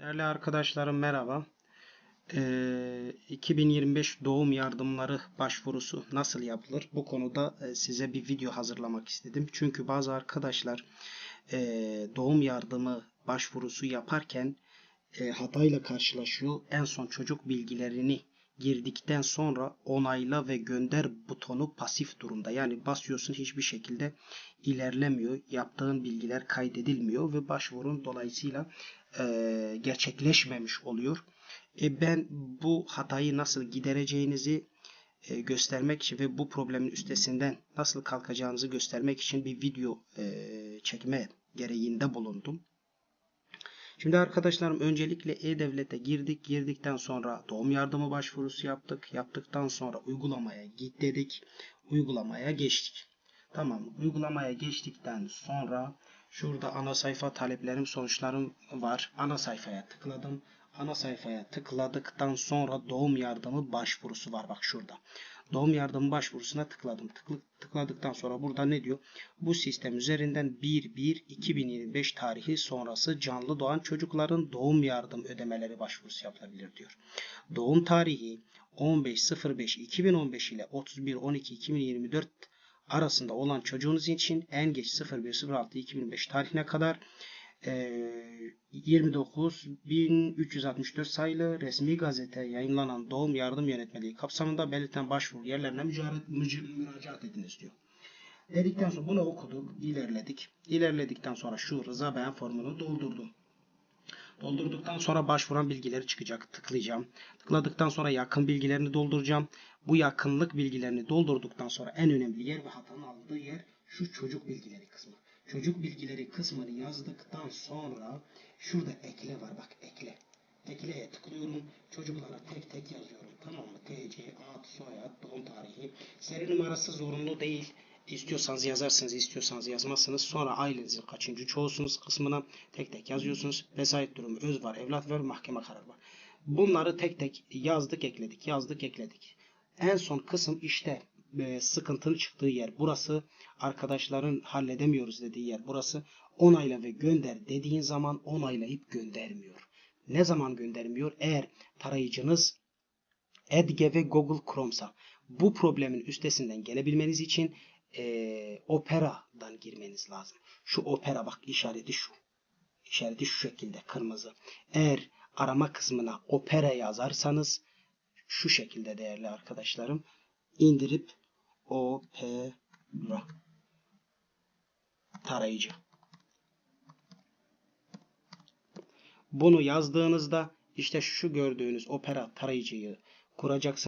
Değerli arkadaşlarım merhaba. Ee, 2025 doğum yardımları başvurusu nasıl yapılır? Bu konuda e, size bir video hazırlamak istedim. Çünkü bazı arkadaşlar e, doğum yardımı başvurusu yaparken e, hatayla karşılaşıyor. En son çocuk bilgilerini girdikten sonra onayla ve gönder butonu pasif durumda. Yani basıyorsun hiçbir şekilde ilerlemiyor. Yaptığın bilgiler kaydedilmiyor ve başvurun dolayısıyla e, gerçekleşmemiş oluyor. E, ben bu hatayı nasıl gidereceğinizi e, göstermek için ve bu problemin üstesinden nasıl kalkacağınızı göstermek için bir video e, çekme gereğinde bulundum. Şimdi arkadaşlarım öncelikle E-Devlet'e girdik. Girdikten sonra doğum yardımı başvurusu yaptık. Yaptıktan sonra uygulamaya git dedik. Uygulamaya geçtik. Tamam. Uygulamaya geçtikten sonra şurada ana sayfa taleplerim sonuçlarım var. Ana sayfaya tıkladım. Ana sayfaya tıkladıktan sonra doğum yardımı başvurusu var. Bak şurada. Doğum yardımı başvurusuna tıkladım. Tıklı, tıkladıktan sonra burada ne diyor? Bu sistem üzerinden 1-1-2025 tarihi sonrası canlı doğan çocukların doğum yardım ödemeleri başvurusu yapılabilir diyor. Doğum tarihi 15.05.2015 ile 31.12.2024 arasında olan çocuğunuz için en geç 01.06.2025 tarihine kadar 29.364 sayılı resmi gazete yayınlanan doğum yardım yönetmeliği kapsamında belirtilen başvuru yerlerine müracaat ediniz diyor. Dedikten sonra bunu okuduk, ilerledik. İlerledikten sonra şu rıza beyan formunu doldurdum. Doldurduktan sonra başvuran bilgileri çıkacak. Tıklayacağım. Tıkladıktan sonra yakın bilgilerini dolduracağım. Bu yakınlık bilgilerini doldurduktan sonra en önemli yer ve hatanın aldığı yer şu çocuk bilgileri kısmı. Çocuk bilgileri kısmını yazdıktan sonra şurada ekle var bak ekle. Ekleye tıklıyorum. Çocuklara tek tek yazıyorum. Tamam mı? TC, ad, soyad, doğum tarihi. Seri numarası zorunlu değil. İstiyorsanız yazarsınız, istiyorsanız yazmazsınız. Sonra ailenizin kaçıncı çoğusunuz kısmına tek tek yazıyorsunuz. Vesayet durumu, öz var, evlat var, mahkeme kararı var. Bunları tek tek yazdık, ekledik, yazdık, ekledik. En son kısım işte e, sıkıntının çıktığı yer. Burası arkadaşların halledemiyoruz dediği yer. Burası onayla ve gönder dediğin zaman onaylayıp göndermiyor. Ne zaman göndermiyor? Eğer tarayıcınız Edge ve Google Chrome'sa bu problemin üstesinden gelebilmeniz için e, Opera'dan girmeniz lazım. Şu Opera bak işareti şu. İşareti şu şekilde kırmızı. Eğer arama kısmına Opera yazarsanız şu şekilde değerli arkadaşlarım indirip Opera tarayıcı. Bunu yazdığınızda işte şu gördüğünüz Opera tarayıcıyı kuracaksınız.